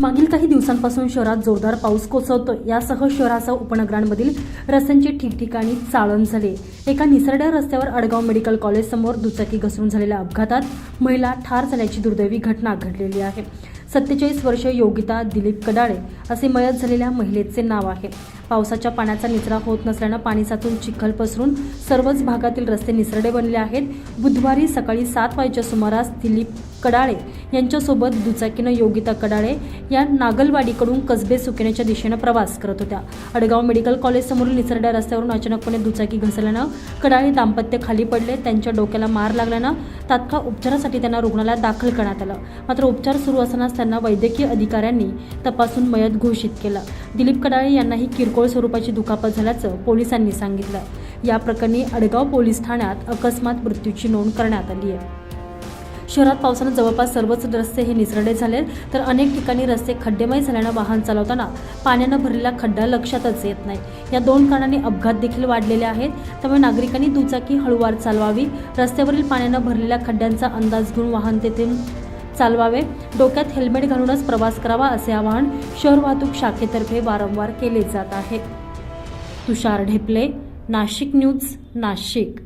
मागील काही दिवसांपासून शहरात जोरदार पाऊस कोसळतो यासह शहरासह उपनगरांमधील रस्त्यांची ठिकठिकाणी चाळण झाले. एका निसरड्या रस्त्यावर अडगाव मेडिकल कॉलेज समोर दुचाकी घसरून झालेल्या अपघातात महिला ठार झाल्याची दुर्दैवी घटना घडलेली आहे. सत्तेचाळीस वर्ष योगिता दिलीप कडाळे असे मयत झालेल्या महिलेचे नाव आहे. पावसाच्या पाण्याचा निचरा होत नसल्यानं पाणी साचून चिखल पसरून सर्वच भागातील रस्ते निसरडे बनले आहेत. बुधवारी सकाळी सात वाजेच्या सुमारास दिलीप कडाळे यांच्यासोबत दुचाकीनं योगिता कडाळे या नागलवाडीकडून कसबे सुकेण्याच्या दिशेनं प्रवास करत होत्या. अडगाव मेडिकल कॉलेजसमोरील निसरड्या रस्त्यावरून अचानकपणे दुचाकी घसरल्यानं कडाळे दाम्पत्य खाली पडले त्यांच्या डोक्याला मार लागल्यानं तात्काळ उपचारासाठी त्यांना रुग्णालयात दाखल करण्यात आलं. मात्र उपचार सुरू असतानाच त्यांना वैद्यकीय अधिकाऱ्यांनी तपासून मयत घोषित केलं. दिलीप कडाळे यांनाही किरकोळ स्वरूपाची दुखापत झाल्याचं पोलिसांनी सांगितलं. या प्रकरणी अडगाव पोलीस ठाण्यात अकस्मात मृत्यूची नोंद करण्यात आली आहे. शहरात पावसानं जवळपास सर्वच रस्ते हे निसरडे झाले तर अनेक ठिकाणी रस्ते खड्डेमय झाल्यानं वाहन चालवताना पाण्यानं भरलेला खड्डा लक्षातच येत नाही. या दोन कारणांनी अपघात देखील वाढलेले आहेत. त्यामुळे नागरिकांनी दुचाकी हळूवार चालवावी रस्त्यावरील पाण्यानं भरलेल्या खड्ड्यांचा अंदाज घेऊन वाहन तेथे चालवावे. डोक्यात हेल्मेट घालूनच प्रवास करावा असे आवाहन शहर वाहतूक शाखेतर्फे वारंवार केले जात आहे. तुषार ढेपले नाशिक न्यूज नाशिक.